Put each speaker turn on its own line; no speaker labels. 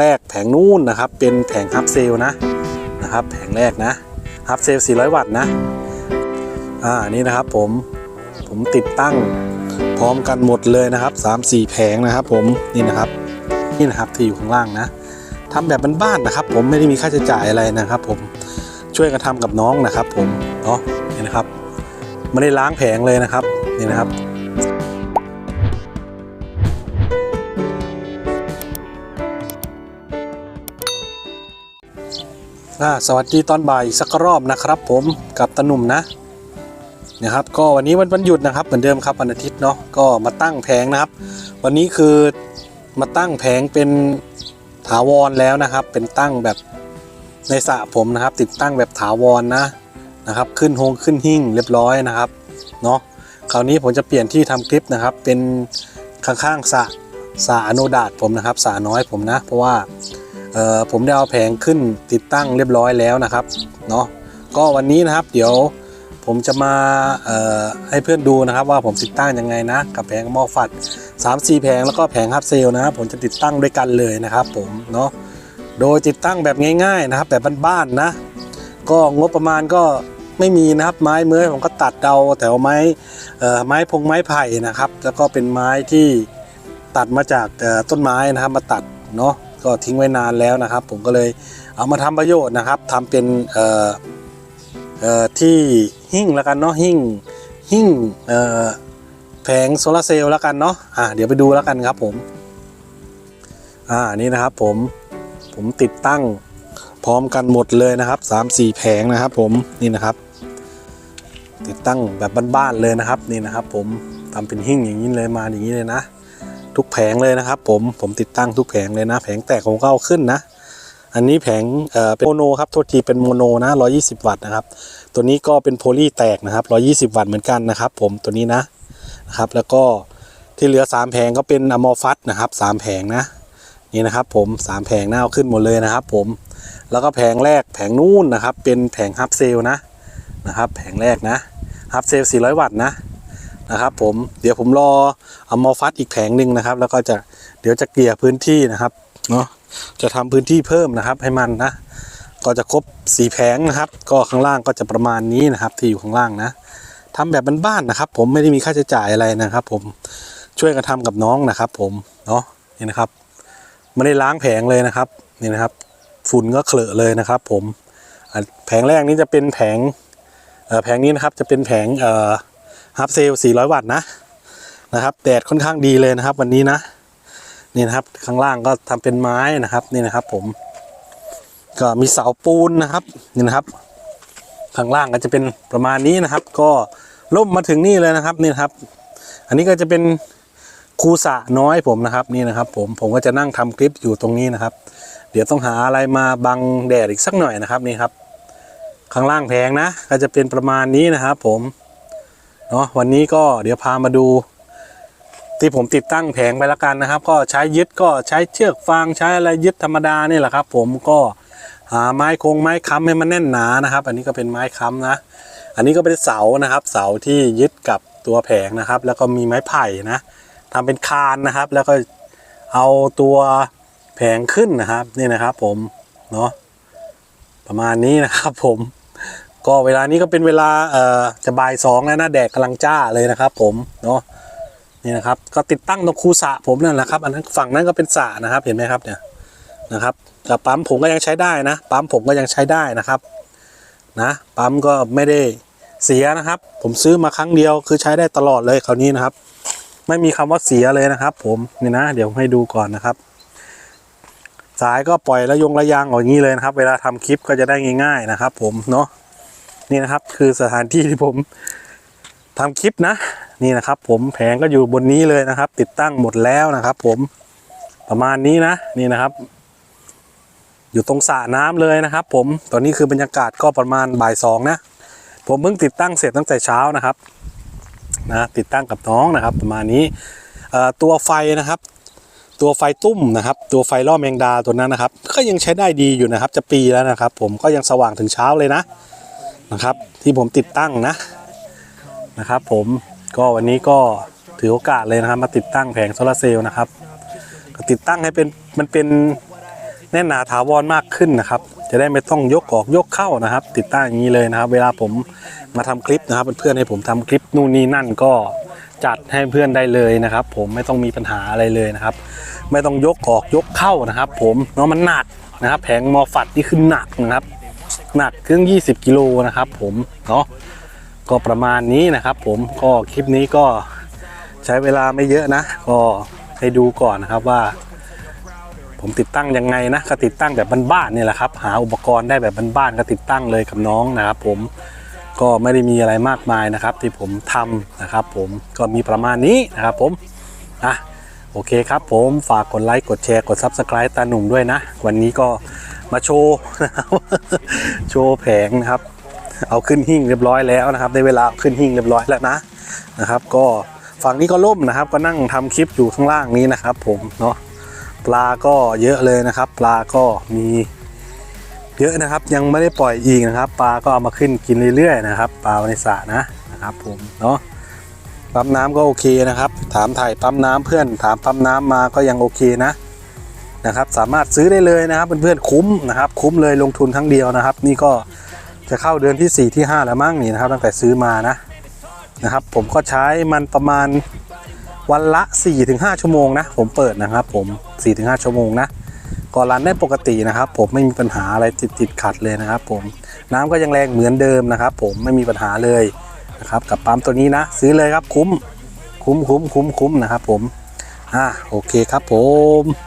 แรกแผงนู่นนะครับ เป็นแผงฮับเซลนะนะครับ แผงแรกนะฮับเซล400 วัตต์นะอ่านี่นะครับผมผมติดตั้งพร้อมกันหมดเลยนะครับ 3-4 แผงนะครับ ผมนี่นะครับนี่นะครับที่อยู่ข้างล่างนะทำแบบบ้านๆนะครับ ผมไม่ได้มีค่าใช้จ่ายอะไรนะครับ ผมช่วยกันทำกับน้องนะครับ ผมเนาะนี่นะครับไม่ได้ล้างแผงเลยนะครับนี่นะครับ สวัสดีตอนบ่ายสักรอบนะครับผมกับตาหนุ่มนะนะครับก็วันนี้วันวันหยุดนะครับเหมือนเดิมครับวันอาทิตย์เนาะก็มาตั้งแผงนะครับ วันนี้คือมาตั้งแผงเป็นถาวรแล้วนะครับ เป็นตั้งแบบในสระผมนะครับ ติดตั้งแบบถาวรนะนะครับ ขึ้นโฮงขึ้นหิ้งเรียบร้อยนะครับเนาะคราวนี้ผมจะเปลี่ยนที่ทำคลิปนะครับ เป็นข้างๆสระสระอโนดาตผมนะครับสระน้อยผมนะ เพราะว่า ผมได้เอาแผงขึ้นติดตั้งเรียบร้อยแล้วนะครับเนาะก็วันนี้นะครับเดี๋ยวผมจะมาให้เพื่อนดูนะครับ ว่าผมติดตั้งยังไงนะ กับแผงหม้อฝัด 3 4 แผงแล้วก็แผงฮับเซลนะผมจะติดตั้งด้วยกันเลยนะครับผมเนาะโดยติดตั้งแบบง่าย ๆนะครับ แบบบ้านๆนะ ก็งบประมาณก็ไม่มีนะครับไม้เมื่อยผมก็ตัดเดาแถวไม้ไม้พงไม้ไผ่นะครับ แล้วก็เป็นไม้ที่ตัดมาจากต้นไม้นะครับมาตัดเนาะ ก็ทิ้งไว้นานแล้วนะครับ ผมก็เลยเอามาทำประโยชน์นะครับทำเป็นที่หิ้งแล้วกันเนาะหิ้งหิ้งแผงโซลาร์เซลล์แล้วกันเนาะอ่าเดี๋ยวไปดูแล้วกันครับผมอ่านี่นะครับผมผมติดตั้งพร้อมกันหมดเลยนะครับ 3-4 แผงนะครับ ผมนี่นะครับ ติดตั้งแบบบ้านๆเลยนะครับนี่นะครับ ผมทำเป็นหิ้งอย่างนี้เลยมาอย่างนี้เลยนะ ทุกแผงเลยนะครับ ผมผมติดตั้งทุกแผงเลยนะ แผงแตกผมก็เอาขึ้นนะ อันนี้แผงเอ่อเป็นโมโนครับโทษทีเป็นโมโนนะ 120 วัตต์นะครับ ตัวนี้ก็เป็นโพลีแตกนะครับ 120 วัตต์เหมือนกันนะครับ ผมตัวนี้นะนะครับ แล้วก็ที่เหลือ 3 แผงก็เป็นอะมอฟัสนะครับ 3 แผงนะนี่นะครับผม 3 แผงนะเอาขึ้นหมดเลยนะครับ ผมแล้วก็แผงแรกแผงนู่นนะครับ เป็นแผงฮับเซลนะนะครับ แผงแรกนะฮับเซล400 วัตต์นะ นะครับ ผมเดี๋ยวผมรอเอามอฟัสอีกแผงหนึ่งนะครับ แล้วก็จะเดี๋ยวจะเกลี่ยพื้นที่นะครับเนาะจะทำพื้นที่เพิ่มนะครับ ให้มันนะก็จะครบสีแผงนะครับ ก็ข้างล่างก็จะประมาณนี้นะครับ ที่อยู่ข้างล่างนะทำแบบบ้านๆนะครับ ผมไม่ได้มีค่าใช้จ่ายอะไรนะครับ ผมช่วยกันทำกับน้องนะครับ ผมเนาะนี่นะครับไม่ได้ล้างแผงเลยนะครับนี่นะครับ ฝุ่นก็เคลอะเลยนะครับ ผมแผงแรกนี้จะเป็นแผงแผงนี้นะครับจะเป็นแผงเอ่อ ฮับเซล400 วัตต์นะนะครับแดดค่อนข้างดีเลยนะครับ วันนี้นะนี่นะครับข้างล่างก็ทำเป็นไม้นะครับนี่นะครับ ผม ก็มีเสาปูนนะครับนี่นะครับข้างล่างก็จะเป็นประมาณนี้นะครับ ก็ล่มมาถึงนี่เลยนะครับนี่นครับ อันนี้ก็จะเป็นคูสะน้อยผมนะครับนี่นะครับ ผมผมก็จะนั่งทำคลิปอยู่ตรงนี้นะครับ เดี๋ยวต้องหาอะไรมาบังแดดอีกสักหน่อยนะครับนี่ครับ ข้างล่างแพงนะ ก็จะเป็นประมาณนี้นะครับ ผม เนาะวันนี้ก็เดี๋ยวพามาดู ที่ผมติดตั้งแผงไปแล้วกันนะครับ ก็ใช้ยึดก็ใช้เชือกฟางใช้อะไรยึดธรรมดานี่แหละครับ ผมก็หาไม้โคงไม้ค้ำให้มันแน่นหนานะครับ อันนี้ก็เป็นไม้ค้ำนะ อันนี้ก็เป็นเสานะครับ เสาที่ยึดกับตัวแผงนะครับ แล้วก็มีไม้ไผ่นะทำเป็นคานนะครับ แล้วก็เอาตัวแผงขึ้นนะครับนี่นะครับ ผมเนาะประมาณนี้นะครับผม ก็เวลานี้ก็เป็นเวลาเอ่อจะบ่ายสองแล้วนะแดดกำลังจ้าเลยนะครับ ผมเนาะนี่นะครับก็ติดตั้งตรงคูสะผมนั่นแหละครับอันนั้นฝั่งนั้นก็เป็นสะนะครับเห็นไหมครับเนี่ยนะครับแต่ปั๊มผมก็ยังใช้ได้นะปั๊มผมก็ยังใช้ได้นะครับนะปั๊มก็ไม่ได้เสียนะครับ ผมซื้อมาครั้งเดียวคือใช้ได้ตลอดเลยคราวนี้นะครับ ไม่มีคำว่าเสียเลยนะครับ ผมนี่นะ เดี๋ยวให้ดูก่อนนะครับ สายก็ปล่อยระยงระยางออกอย่างนี้เลยนะครับ เวลาทำคลิปก็จะได้ง่าย ๆนะครับ ผมเนาะ นี่นะครับคือสถานที่ที่ผมทำคลิปนะ นี่นะครับ ผมแผงก็อยู่บนนี้เลยนะครับ ติดตั้งหมดแล้วนะครับ ผมประมาณนี้นะนี่นะครับ อยู่ตรงสระน้ำเลยนะครับ ผมตอนนี้คือบรรยากาศก็ประมาณบ่ายสองนะผมเพิ่งติดตั้งเสร็จตั้งแต่เช้านะครับนะติดตั้งกับน้องนะครับ ประมาณนี้ตัวไฟนะครับ ตัวไฟตุ้มนะครับ ตัวไฟล่อแมงดาตัวนั้นนะครับ ก็ยังใช้ได้ดีอยู่นะครับ จะปีแล้วนะครับ ผมก็ยังสว่างถึงเช้าเลยนะ นะครับ ที่ผมติดตั้งนะนะครับ ผมก็วันนี้ก็ถือโอกาสเลยนะครับ มาติดตั้งแผงโซลาร์เซลล์นะครับก็ติดตั้งให้เป็นมันเป็นแน่นหนาถาวรมากขึ้นนะครับ จะได้ไม่ต้องยกออกยกเข้านะครับ ติดตั้งอย่างนี้เลยนะครับ เวลาผมมาทำคลิปนะครับเพื่อนๆให้ผมทำคลิปนู่นนี่นั่นก็จัดให้เพื่อนได้เลยนะครับ ผมไม่ต้องมีปัญหาอะไรเลยนะครับ ไม่ต้องยกออกยกเข้านะครับ ผมเนาะมันหนักนะครับ แผงมอฟัดนี่คือหนักนะครับ หนักเครื่ง 20 กิโลนะครับผมเนาะก็ประมาณนี้นะครับผมก็คลิปนี้ก็ใช้เวลาไม่เยอะนะ ก็ให้ดูก่อนนะครับว่า ผมติดตั้งยังไงนะก็ติดตั้งแบบบ้านๆนี่แหละครับ หาอุปกรณ์ได้แบบบ้านๆก็ติดตั้งเลยกับน้องนะครับผมก็ไม่ได้มีอะไรมากมายนะครับ ที่ผมทำนะครับ ผมก็มีประมาณนี้นะครับผมอะโอเคครับผมฝากกดไลค์กดแชร์กด Subscribe ตาหนุ่มด้วยนะ วันนี้ก็ มาโชว์นะครับโชว์แผงนะครับ เอาขึ้นหิ้งเรียบร้อยแล้วนะครับได้เวลาขึ้นหิ้งเรียบร้อยแล้วนะนะครับ ก็ฝั่งนี้ก็ล่มนะครับ ก็นั่งทำคลิปอยู่ข้างล่างนี้นะครับ ผมเนาะปลาก็เยอะเลยนะครับ ปลาก็มีเยอะนะครับ ยังไม่ได้ปล่อยอีกนะครับ ปลาก็เอามาขึ้นกินเรื่อยๆนะครับ ปลาในสระนะนะครับ ผมเนาะปั๊มน้ำก็โอเคนะครับ ถามถ่ายปั๊มน้ำเพื่อนถามปั๊มน้ำมาก็ยังโอเคนะ นะครับสามารถซื้อได้เลยนะครับเพื่อนๆคุ้มนะครับคุ้มเลยลงทุนครั้งเดียวนะครับ นี่ก็จะเข้าเดือนที่ 4 ที่ 5 แล้วมั้งนี่นะครับ ตั้งแต่ซื้อมานะนะครับ ผมก็ใช้มันประมาณวันละ 4-5 ชั่วโมงนะ ผมเปิดนะครับ ผม 4-5 ชั่วโมงนะก็รันได้ปกตินะครับ ผมไม่มีปัญหาอะไรติดติดขัดเลยนะครับ ผมน้ำก็ยังแรงเหมือนเดิมนะครับ ผมไม่มีปัญหาเลยนะครับ กับปั๊มตัวนี้นะ ซื้อเลยครับคุ้ม คุ้มคุ้มคุ้มคุ้มนะครับ ผมอ่าโอเคครับผม